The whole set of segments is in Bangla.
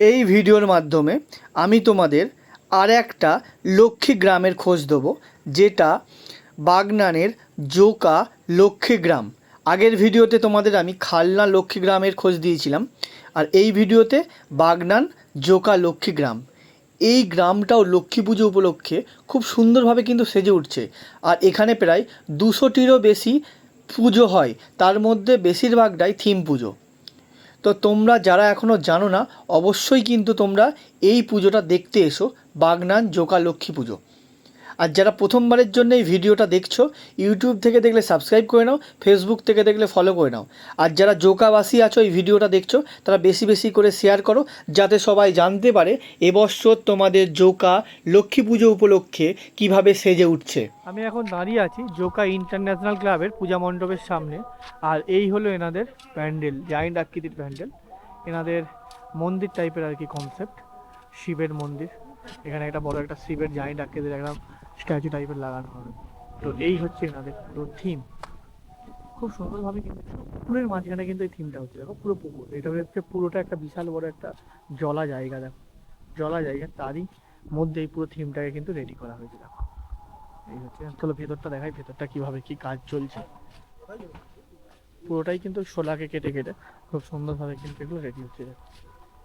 এই ভিডিওর মাধ্যমে আমি তোমাদের আর একটা লক্ষ্মী গ্রামের খোঁজ দেবো, যেটা বাগনানের জোকা লক্ষ্মী গ্রাম। আগের ভিডিওতে তোমাদের আমি খালনা লক্ষ্মী গ্রামের খোঁজ দিয়েছিলাম, আর এই ভিডিওতে বাগনান জোকা লক্ষ্মী গ্রাম। এই গ্রামটাও লক্ষ্মী পুজো উপলক্ষে খুব সুন্দরভাবে কিন্তু সেজে উঠছে, আর এখানে প্রায় দুশোটিরও বেশি পুজো হয়। তার মধ্যে বেশিরভাগটাই থিম পুজো। তো তোমরা যারা এখনও জানো না, অবশ্যই কিন্তু তোমরা এই পুজোটা দেখতে এসো, বাগনান জোকা লক্ষ্মী পুজো। আর যারা প্রথমবারের জন্য এই ভিডিওটা দেখছ ইউটিউব থেকে দেখলে সাবস্ক্রাইব করে নাও ফেসবুক থেকে দেখলে ফলো করে নাও। আর যারা জোকাবাসী আছো, এই ভিডিওটা দেখছ, তারা বেশি বেশি করে শেয়ার করো, যাতে সবাই জানতে পারে এবছর তোমাদের জোকা লক্ষ্মী পুজো উপলক্ষে কীভাবে সেজে উঠছে। আমি এখন দাঁড়িয়ে আছি জোকা ইন্টারন্যাশনাল ক্লাবের পূজা মণ্ডপের সামনে, আর এই হলো এনাদের প্যান্ডেল জায়েন্ট আকৃতির প্যান্ডেল। এনাদের মন্দির টাইপের আর কি কনসেপ্ট শিবের মন্দির। এখানে একটা বড় একটা শিবের জায়েন্ট আকৃতির একটা স্ট্যাচু টাইপের লাগানো হবে। তো এই হচ্ছে এনাদের পুরো থিম খুব সুন্দরভাবে কিন্তু পুকুরের মাঝখানে কিন্তু এই থিমটা হচ্ছে। দেখো, পুরো পুকুর। এটা হচ্ছে পুরোটা একটা বিশাল বড় একটা জলা জায়গা, দেখো। জলা জায়গা, তারই মধ্যে এই পুরো থিমটাকে কিন্তু রেডি করা হয়েছে, দেখো। এই হচ্ছে। চলো ভেতরটা দেখাই, ভেতরটা কীভাবে কি কাজ চলছে। পুরোটাই কিন্তু শোলাকে কেটে কেটে খুব সুন্দরভাবে কিন্তু এগুলো রেডি হচ্ছে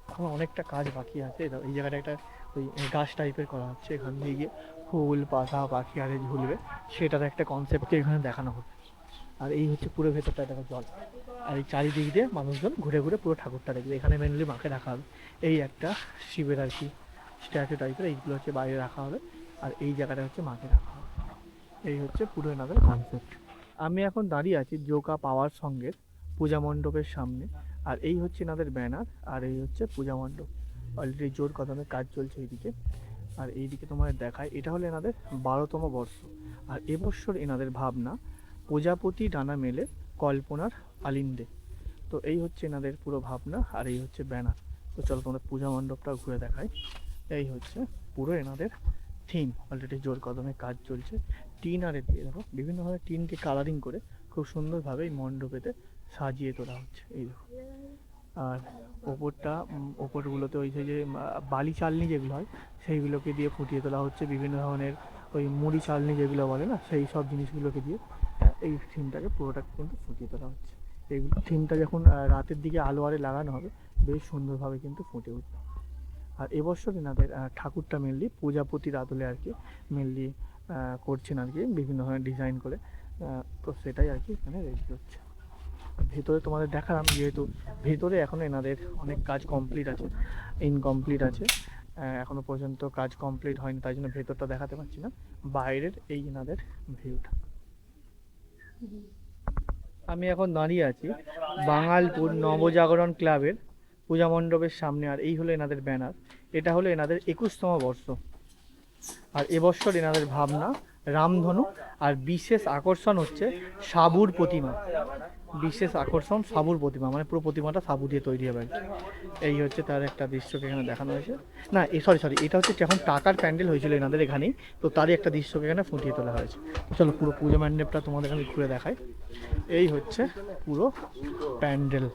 এখন অনেকটা কাজ বাকি আছে। এই জায়গাটা একটা ওই গাছ টাইপের করা হচ্ছে। এখান দিয়ে গিয়ে ফুল, পাতা, পাখি আরে ঝুলবে। সেটার একটা কনসেপ্টকে এখানে দেখানো হবে আর এই হচ্ছে পুরো ভেতরটা দেখো জল। আর এই চারিদিক দিয়ে মানুষজন ঘুরে ঘুরে পুরো ঠাকুরটা দেখবে। এখানে মেনলি মাকে রাখা হবে। এই একটা শিবের আর কি স্ট্যাচু টাইপের এইগুলো হচ্ছে বাইরে রাখা হবে। আর এই জায়গাটা হচ্ছে মাকে রাখা হবে। এই হচ্ছে পুরো এনাদের কনসেপ্ট আমি এখন দাঁড়িয়ে আছি জোকা পাওয়ার সঙ্গে পূজা মণ্ডপের সামনে। আর এই হচ্ছে এনাদের ব্যানার আর এই হচ্ছে পূজা মণ্ডপ। অলরেডি জোর কদমে কাজ চলছে এইদিকে। আর এইদিকে তোমাদের দেখায়, এটা হলো এনাদের বারোতম বর্ষ। আর এবছর এনাদের ভাবনা, প্রজাপতি ডানা মেলে কল্পনার আলিন্দে। তো এই হচ্ছে এনাদের পুরো ভাবনা, আর এই হচ্ছে ব্যানার। তো চলো তোমাদের পূজা মণ্ডপটা ঘুরে দেখাই। এই হচ্ছে পুরো এনাদের থিম। অলরেডি জোর কদমে কাজ চলছে। টিন আরে দিয়ে দেখো, বিভিন্নভাবে টিনকে কালারিং করে খুব সুন্দরভাবে এই মণ্ডপেতে সাজিয়ে তোলা হচ্ছে। এই দেখো। আর ওপরটা ওপরগুলোতে ওই যে বালি চালনি যেগুলো হয়, সেইগুলোকে দিয়ে ফুটিয়ে তোলা হচ্ছে। বিভিন্ন ধরনের ওই মুড়ি চালনি যেগুলো বলে না, সেই সব জিনিসগুলোকে দিয়ে এই থিমটাকে পুরোটা কিন্তু ফুটিয়ে তোলা হচ্ছে। এইগুলো থিমটা যখন রাতের দিকে আলো আরে লাগানো হবে, বেশ সুন্দরভাবে কিন্তু ফুটে উঠবে। আর এবছর এনাদের ঠাকুরটা মেনলি প্রজাপতির আদলে আর কি মেনলি করছেন আর কি, বিভিন্ন ধরনের ডিজাইন করে তো সেটাই আর কি এখানে রেডি হচ্ছে। ভেতরে তোমাদের দেখালাম যেহেতু ভেতরে এখনও এনাদের অনেক কাজ কমপ্লিট আছে ইনকমপ্লিট আছে। আহ, এখনও পর্যন্ত কাজ কমপ্লিট হয়নি তাই জন্য ভেতরটা দেখাতে পারছি না। বাইরের এই এনাদের ভিউটা। আমি এখন দাঁড়িয়ে আছি বাঙালপুর নবজাগরণ ক্লাবের পূজা মণ্ডপের সামনে আর এই হলো এনাদের ব্যানার। এটা হলো এনাদের একুশতম বর্ষ। আর এবছর এনাদের ভাবনা রামধনু আর বিশেষ আকর্ষণ হচ্ছে সাবুর প্রতিমা। বিশেষ আকর্ষণ সাবুর প্রতিমা মানে পুরো প্রতিমাটা সাবু দিয়ে তৈরি হবে এই হচ্ছে তার একটা দৃশ্যকে এখানে দেখানো হয়েছে। না, এ সরি সরি এটা হচ্ছে যখন টাকার প্যান্ডেল হয়েছিল এনাদের এখানেই, তো তারই একটা দৃশ্যকে এখানে ফুটিয়ে তোলা হয়েছে। চলো পুরো পুজো মণ্ডপটা তোমাদের এখানে ঘুরে দেখায় এই হচ্ছে পুরো প্যান্ডেল।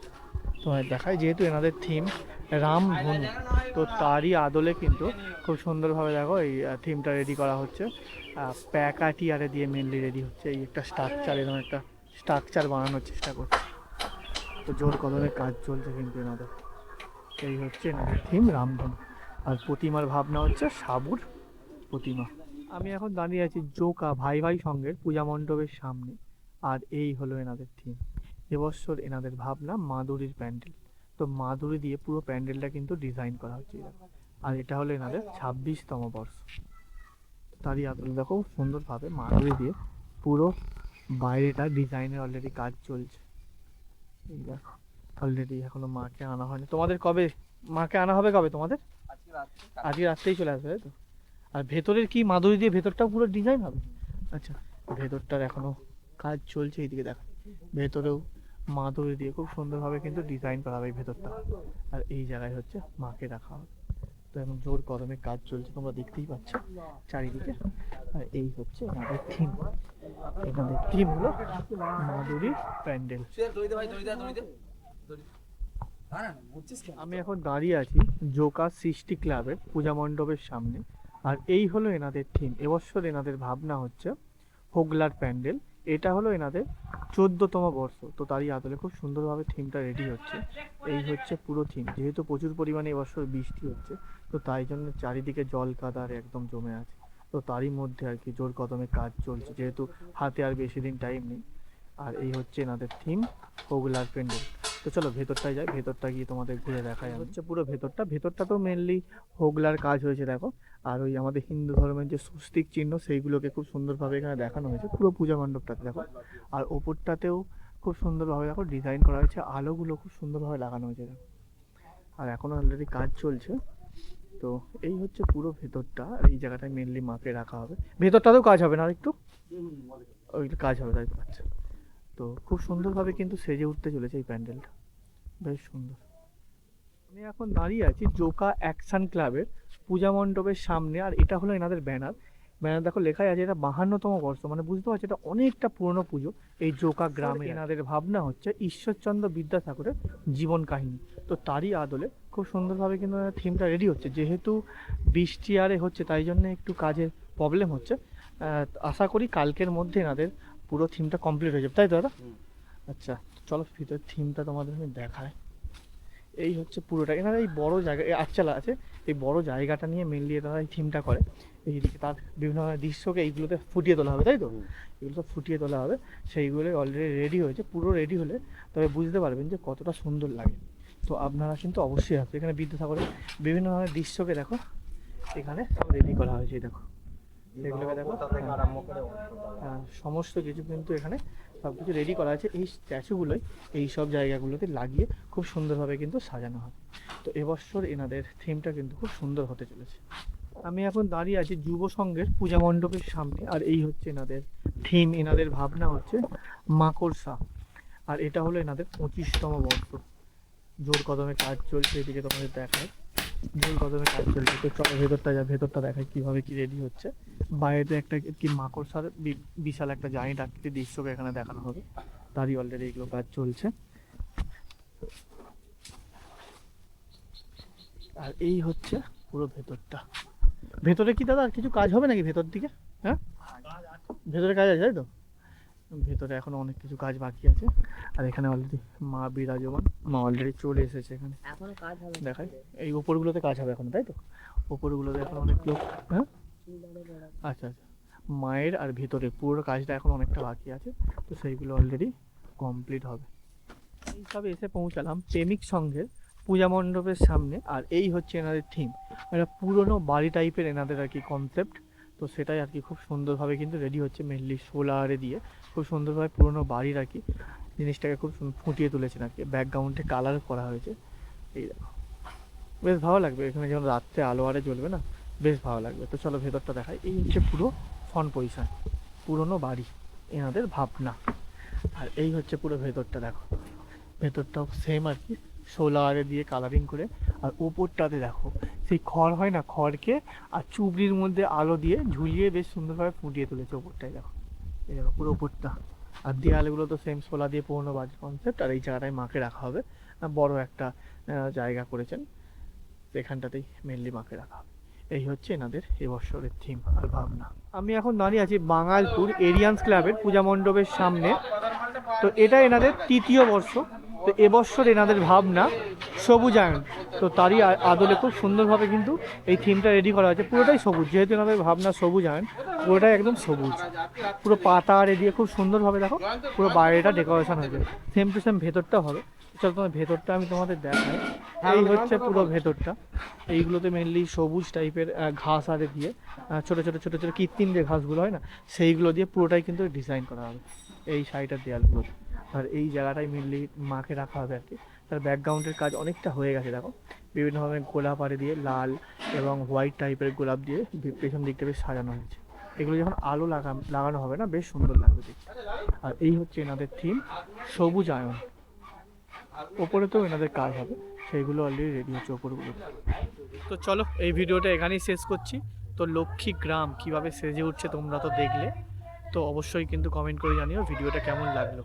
তোমাদের দেখায়, যেহেতু এনাদের থিম রামধনু তো তারই আদলে কিন্তু খুব সুন্দরভাবে দেখো এই থিমটা রেডি করা হচ্ছে। প্যাকাটি প্যাকাটিয়ারে দিয়ে মেনলি রেডি হচ্ছে এই একটা স্ট্রাকচার এরকম একটা স্ট্রাকচার বানানোর চেষ্টা করছে। তো জোর কদমে কাজ চলছে কিন্তু এনাদের। এই হচ্ছে এনাদের থিম রামধনু আর প্রতিমার ভাবনা হচ্ছে সাবুর প্রতিমা। আমি এখন দাঁড়িয়ে আছি জোকা ভাই ভাই সঙ্গের পূজা মণ্ডপের সামনে, আর এই হলো এনাদের থিম এবছর এনাদের ভাবনা মাদুরির প্যান্ডেল। তো মাদুরি দিয়ে পুরো প্যান্ডেলটা কিন্তু ডিজাইন করা হচ্ছে। আর এটা হলো এনাদের ছাব্বিশতম বর্ষ। তারই আদলে দেখো সুন্দরভাবে মাদুরি দিয়ে পুরো বাইরেটা ডিজাইনের অলরেডি কাজ চলছে। এই দেখো অলরেডি এখনও মাকে আনা হয়নি। তোমাদের কবে? মাকে আনা হবে কবে তোমাদের? আজকে রাত্রেই চলে আসবে তাই তো? আর ভেতরের কি মাদুরি দিয়ে ভেতরটাও পুরো ডিজাইন হবে? আচ্ছা ভেতরটার এখনও কাজ চলছে এইদিকে দেখা। ভেতরেও মাদুরি দিয়ে খুব সুন্দরভাবে কিন্তু ডিজাইন করা হবে ভেতরটা। আর এই জায়গায় হচ্ছে মাকে রাখা হবে। তো এখন জোর গরমে কাজ চলছে, তোমরা দেখতেই পাচ্ছ চারিদিকে। আর এই হচ্ছে এনাদের থিম এনাদের থিম হলো মাদুরি প্যান্ডেল। আমি এখন দাঁড়িয়ে আছি জোকা সৃষ্টি ক্লাবের পূজা মণ্ডপের সামনে। আর এই হলো এনাদের থিম এবছর এনাদের ভাবনা হচ্ছে হোগলার প্যান্ডেল। এটা হলো এনাদের চোদ্দতম বর্ষ। তো তারই আদলে খুব সুন্দরভাবে থিমটা রেডি হচ্ছে। এই হচ্ছে পুরো থিম যেহেতু প্রচুর পরিমাণে এবছর বৃষ্টি হচ্ছে, তো তাই জন্য চারিদিকে জল কাদার একদম জমে আছে। তো তারই মধ্যে আর কি জোর কদমে কাজ চলছে, যেহেতু হাতে আর বেশি দিন টাইম নেই। আর এই হচ্ছে এনাদের থিম হোগলার প্যান্ডেল তো চলো ভেতরটায় যাই, ভেতরটা গিয়ে তোমাদের ঘুরে দেখাই হচ্ছে পুরো ভেতরটা ভেতরটা তো মেনলি হোগলার কাজ হয়েছে, দেখো। আর ওই আমাদের হিন্দু ধর্মের যে স্বস্তিক চিহ্ন, সেইগুলোকে খুব সুন্দরভাবে এখানে দেখানো হয়েছে। পুরো পূজা মণ্ডপটাতে, দেখো। আর ওপরটাতেও খুব সুন্দরভাবে, দেখো ডিজাইন করা হয়েছে। আলোগুলো খুব সুন্দরভাবে লাগানো হয়েছে। দেখো আর এখনও অলরেডি কাজ চলছে। তো এই হচ্ছে পুরো ভেতরটা। এই জায়গাটায় মেনলি মাকে রাখা হবে। ভেতরটাতেও কাজ হবে না একটু? ওই কাজ হবে, তাই আচ্ছা। তো খুব সুন্দরভাবে কিন্তু সেজে উঠতে চলেছে এই প্যান্ডেলটা। বেশ সুন্দর। আমি এখন দাঁড়িয়ে আছি জোকা অ্যাকশন ক্লাবের পূজা মণ্ডপের সামনে আর এটা হলো এনাদের ব্যানার। ব্যানার দেখো লেখাই আছে এটা বাহান্নতম বর্ষ মানে বুঝতে পারছি এটা অনেকটা পুরনো পুজো। এই জোকা গ্রামে এনাদের ভাবনা হচ্ছে ঈশ্বরচন্দ্র বিদ্যাসাগরের জীবন কাহিনী। তো তারই আদলে খুব সুন্দরভাবে কিন্তু থিমটা রেডি হচ্ছে। যেহেতু বৃষ্টি আরে হচ্ছে তাই জন্য একটু কাজের প্রবলেম হচ্ছে। আশা করি কালকের মধ্যে এনাদের পুরো থিমটা কমপ্লিট হয়ে যাবে। তাই তো দাদা? আচ্ছা চলো ভিতরের থিমটা তোমাদের আমি দেখাই। এই হচ্ছে পুরোটা। এনারা এই বড় জায়গা আটচালা আছে। এই বড় জায়গাটা নিয়ে মেনলি তারা এই থিমটা করে। এইদিকে তার বিভিন্ন ধরনের দৃশ্যকে এইগুলোতে ফুটিয়ে তোলা হবে তাই তো? এগুলো সব ফুটিয়ে তোলা হবে। সেইগুলো অলরেডি রেডি হয়েছে পুরো রেডি হলে তবে বুঝতে পারবেন যে কতটা সুন্দর লাগে। তো আপনারা কিন্তু অবশ্যই আসবে। এখানে বিদ্যাসাগরের বিভিন্ন ধরনের দৃশ্যকে দেখো এখানে সব রেডি করা হয়েছে দেখো। এগুলোকে দেখো। হ্যাঁ, সমস্ত কিছু কিন্তু এখানে সব কিছু রেডি করা আছে। এই স্ট্যাচুগুলোই এই সব জায়গাগুলোতে লাগিয়ে খুব সুন্দরভাবে কিন্তু সাজানো হয়। তো এবছর এনাদের থিমটা কিন্তু খুব সুন্দর হতে চলেছে। আমি এখন দাঁড়িয়ে আছি যুব সংঘের পূজা মণ্ডপের সামনে আর এই হচ্ছে এনাদের থিম এনাদের ভাবনা হচ্ছে মাকড়সা। আর এটা হলো এনাদের পঁচিশতম বর্ষ। জোর কদমে কাজ চলছে এদিকে তোমাদের দেখায়। জোর কদমে কাজ চলছে। তো চলো ভেতরটা যা ভেতরটা দেখায় কীভাবে কি রেডি হচ্ছে। বাইরে একটা কি মাকড়সার বিশাল একটা জায়েন্ট আকৃতির দৃশ্যকে এখানে দেখানো হবে। তারই অলরেডি এগুলো কাজ চলছে। আর এই হচ্ছে পুরো ভেতরটা। ভেতরে কি দাদা আর কিছু কাজ হবে নাকি ভেতর দিকে? হ্যাঁ? ভেতরে কাজ আছে তাই তো? ভেতরে এখনও অনেক কিছু কাজ বাকি আছে। আর এখানে অলরেডি মা বিরাজমান। মা অলরেডি চলে এসেছে এখানে। এখনও কাজ হবে দেখাই। এই উপরগুলোতে কাজ হবে এখন তাই তো? উপরগুলোতে এখন অনেক লোক হ্যাঁ? আচ্ছা আচ্ছা। মায়ের আর ভেতরে পুরো কাজটা এখন অনেকটা বাকি আছে, তো সেইগুলো অলরেডি কমপ্লিট হবে। এইসবে এসে পৌঁছালাম প্রেমিক সংঘের পূজা মণ্ডপের সামনে, আর এই হচ্ছে এনাদের থিম একটা পুরনো বাড়ি টাইপের এনাদের আর কি কনসেপ্ট তো সেটাই আর কি খুব সুন্দরভাবে কিন্তু রেডি হচ্ছে মেনলি সোলারে দিয়ে। খুব সুন্দরভাবে পুরনো বাড়ির আর কি জিনিসটাকে খুব ফুটিয়ে তুলেছেন আর কি। ব্যাকগ্রাউন্ডে কালার করা হয়েছে। এই দেখো। বেশ ভালো লাগবে, এখানে যেমন রাত্রে আলো আরে জ্বলবে না? বেশ ভালো লাগবে। তো চলো ভেতরটা দেখাই। এই হচ্ছে পুরো ফন পজিশন পুরনো বাড়ি। এনাদের ভাবনা। আর এই হচ্ছে পুরো ভেতরটা দেখো। ভেতরটাও সেম আর কি। সোলারে দিয়ে কালারিং করে। আর ওপরটাতে দেখো, সেই খড় হয় না, খড়কে আর চুবড়ির মধ্যে আলো দিয়ে ঝুলিয়ে বেশ সুন্দরভাবে ফুটিয়ে তুলেছে ওপরটায় দেখো। এই দেখো পুরো উপরটা আর দেয়ালগুলো তো সেম সোলা দিয়ে পুরোনো বাড়ির কনসেপ্ট আর এই জায়গাটায় মাকে রাখা হবে। বড় একটা জায়গা করেছেন। সেখানটাতেই মেনলি মাকে রাখা হবে। এই হচ্ছে এনাদের এবছরের থিম আর ভাবনা। আমি এখন দাঁড়িয়ে আছি বাঙালপুর এরিয়ান্স ক্লাবের পূজা মণ্ডপের সামনে। তো এটা এনাদের তৃতীয় বর্ষ। তো এবছর এনাদের ভাবনা সবুজায়ন। তো তারই আদলে খুব সুন্দরভাবে কিন্তু এই থিমটা রেডি করা হয়েছে। পুরোটাই সবুজ। যেহেতু এনাদের ভাবনা সবুজায়ন, পুরোটাই একদম সবুজ। পুরো পাতা দিয়ে খুব সুন্দরভাবে দেখো, পুরো বাইরেটা ডেকোরেশন হয়েছে সেম টু সেম ভেতরটা হবে। চলো তোমার ভেতরটা আমি তোমাদের দেখাই। এই হচ্ছে পুরো ভেতরটা। এইগুলোতে মেনলি সবুজ টাইপের ঘাস আরে দিয়ে ছোট ছোট ছোট ছোট কৃত্রিম যে ঘাসগুলো হয় না, সেইগুলো দিয়ে পুরোটাই কিন্তু ডিজাইন করা হবে। এই শাড়িটার দেয়ালগুলো আর এই জায়গাটায় মেনলি মাকে রাখা হবে আর কি। তার ব্যাকগ্রাউন্ডের কাজ অনেকটা হয়ে গেছে, দেখো। বিভিন্ন ধরনের গোলাপ আরে দিয়ে লাল এবং হোয়াইট টাইপের গোলাপ দিয়ে পেছন দিকটা বেশ সাজানো হয়েছে। এগুলো যখন আলো লাগা লাগানো হবে না, বেশ সুন্দর লাগবে দেখতে। আর এই হচ্ছে এনাদের থিম সবুজ আয়ন। ওপরে তো এনাদের কাজ হবে, সেইগুলো অলরেডি রেডি হচ্ছে ওপরগুলো। তো চলো, এই ভিডিওটা এখানেই শেষ করছি। তো লক্ষ্মী গ্রাম কীভাবে সেজে উঠছে তোমরা তো দেখলে, তো অবশ্যই কিন্তু কমেন্ট করে জানিও ভিডিওটা কেমন লাগল।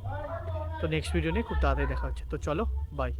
তো নেক্সট ভিডিও নিয়ে খুব তাড়াতাড়ি দেখা হচ্ছে। তো চলো বাই